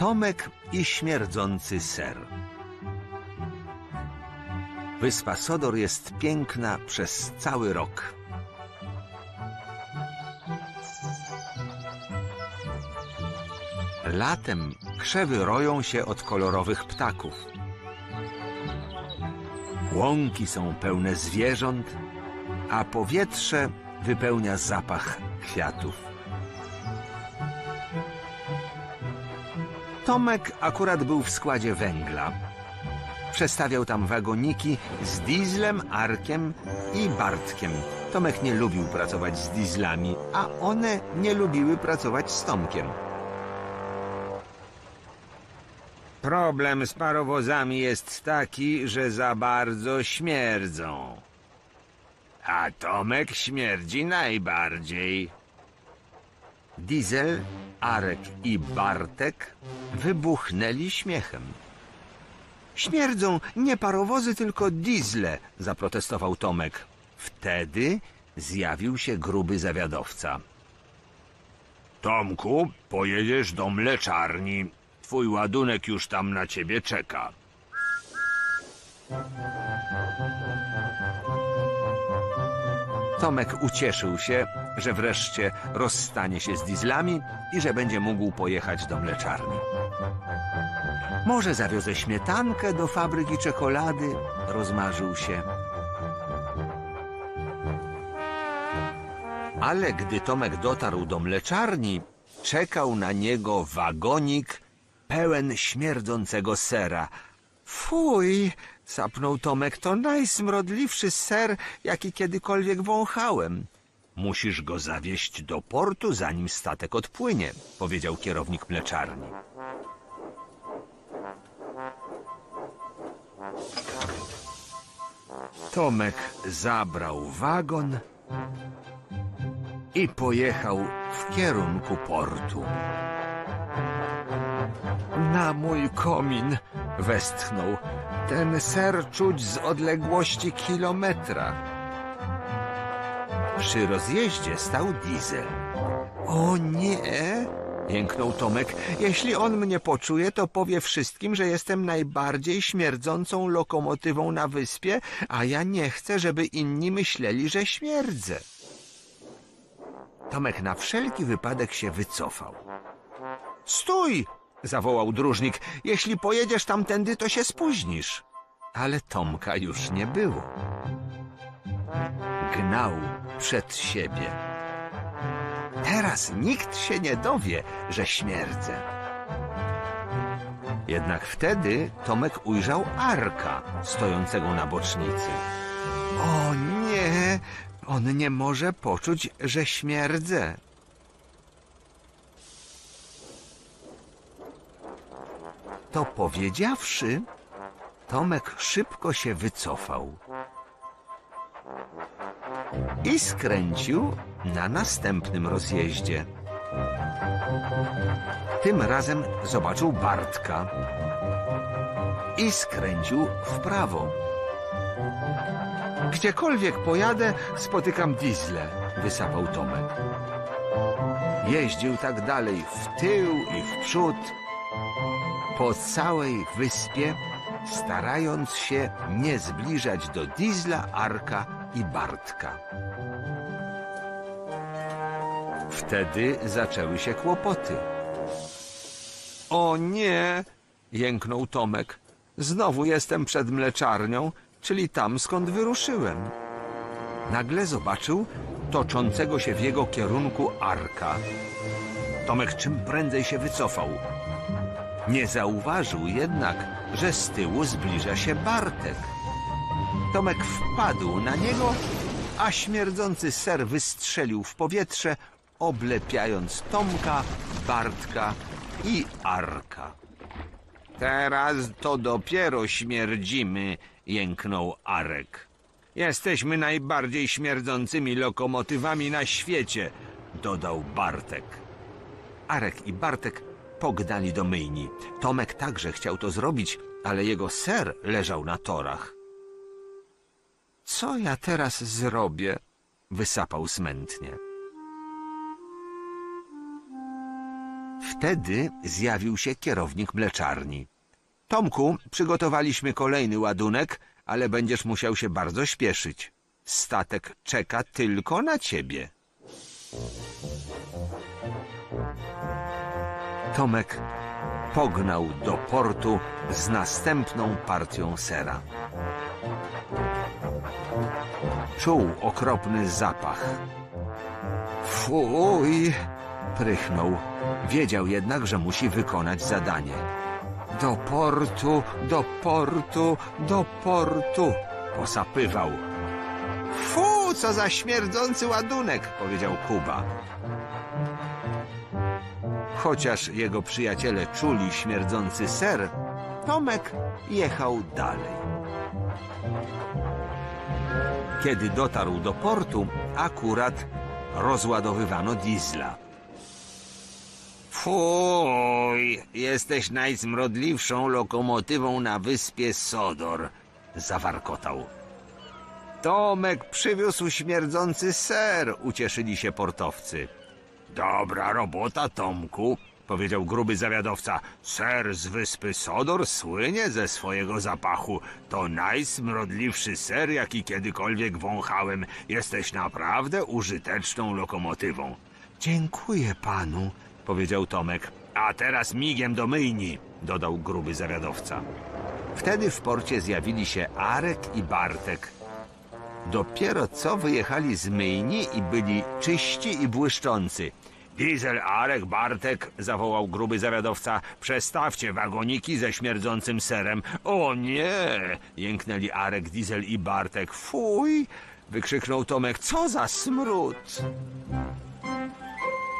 Tomek i śmierdzący ser. Wyspa Sodor jest piękna przez cały rok. Latem krzewy roją się od kolorowych ptaków. Łąki są pełne zwierząt, a powietrze wypełnia zapach kwiatów. Tomek akurat był w składzie węgla. Przestawiał tam wagoniki z Dieslem, Arkiem i Bartkiem. Tomek nie lubił pracować z Dieslami, a one nie lubiły pracować z Tomkiem. Problem z parowozami jest taki, że za bardzo śmierdzą. A Tomek śmierdzi najbardziej. Diesel, Arek i Bartek wybuchnęli śmiechem. Śmierdzą nie parowozy, tylko diesle, zaprotestował Tomek. Wtedy zjawił się gruby zawiadowca. Tomku, pojedziesz do mleczarni. Twój ładunek już tam na ciebie czeka. Tomek ucieszył się, że wreszcie rozstanie się z dieslami i że będzie mógł pojechać do mleczarni. Może zawiozę śmietankę do fabryki czekolady, rozmarzył się. Ale gdy Tomek dotarł do mleczarni, czekał na niego wagonik pełen śmierdzącego sera. Fuj, sapnął Tomek, to najsmrodliwszy ser, jaki kiedykolwiek wąchałem. Musisz go zawieźć do portu, zanim statek odpłynie, powiedział kierownik mleczarni. Tomek zabrał wagon i pojechał w kierunku portu. Na mój komin, westchnął. Ten ser czuć z odległości kilometra. Przy rozjeździe stał diesel. O nie! Jęknął Tomek. Jeśli on mnie poczuje, to powie wszystkim, że jestem najbardziej śmierdzącą lokomotywą na wyspie, a ja nie chcę, żeby inni myśleli, że śmierdzę. Tomek na wszelki wypadek się wycofał. Stój! Zawołał dróżnik. Jeśli pojedziesz tamtędy, to się spóźnisz. Ale Tomka już nie było. Gnał przed siebie. Teraz nikt się nie dowie, że śmierdzę. Jednak wtedy Tomek ujrzał Arka stojącego na bocznicy. O nie! On nie może poczuć, że śmierdzę. To powiedziawszy, Tomek szybko się wycofał i skręcił na następnym rozjeździe. Tym razem zobaczył Bartka i skręcił w prawo. Gdziekolwiek pojadę, spotykam diesle, wysapał Tomek. Jeździł tak dalej w tył i w przód, po całej wyspie, starając się nie zbliżać do Diesla, Arka i Bartka. Wtedy zaczęły się kłopoty. O nie! jęknął Tomek. Znowu jestem przed mleczarnią, czyli tam skąd wyruszyłem. Nagle zobaczył toczącego się w jego kierunku Arka. Tomek czym prędzej się wycofał. Nie zauważył jednak, że z tyłu zbliża się Bartek. Tomek wpadł na niego, a śmierdzący ser wystrzelił w powietrze, oblepiając Tomka, Bartka i Arka. Teraz to dopiero śmierdzimy, jęknął Arek. Jesteśmy najbardziej śmierdzącymi lokomotywami na świecie, dodał Bartek. Arek i Bartek pognali do myjni. Tomek także chciał to zrobić, ale jego ser leżał na torach. Co ja teraz zrobię? wysapał smętnie. Wtedy zjawił się kierownik mleczarni. Tomku, przygotowaliśmy kolejny ładunek, ale będziesz musiał się bardzo śpieszyć. Statek czeka tylko na ciebie. Tomek pognał do portu z następną partią sera. Czuł okropny zapach. Fuj! Prychnął. Wiedział jednak, że musi wykonać zadanie. Do portu, do portu, do portu! Posapywał. Fu, co za śmierdzący ładunek! powiedział Kuba. Chociaż jego przyjaciele czuli śmierdzący ser, Tomek jechał dalej. Kiedy dotarł do portu, akurat rozładowywano diesla. Fuj, jesteś najzmrodliwszą lokomotywą na wyspie Sodor, zawarkotał. Tomek przywiózł śmierdzący ser, ucieszyli się portowcy. Dobra robota, Tomku, powiedział gruby zawiadowca. Ser z wyspy Sodor słynie ze swojego zapachu. To najsmrodliwszy ser, jaki kiedykolwiek wąchałem. Jesteś naprawdę użyteczną lokomotywą. Dziękuję panu, powiedział Tomek. A teraz migiem do myjni, dodał gruby zawiadowca. Wtedy w porcie zjawili się Arek i Bartek. Dopiero co wyjechali z myjni i byli czyści i błyszczący. Diesel, Arek, Bartek, zawołał gruby zawiadowca, przestawcie wagoniki ze śmierdzącym serem. O nie! jęknęli Arek, Diesel i Bartek. Fuj! wykrzyknął Tomek. Co za smród!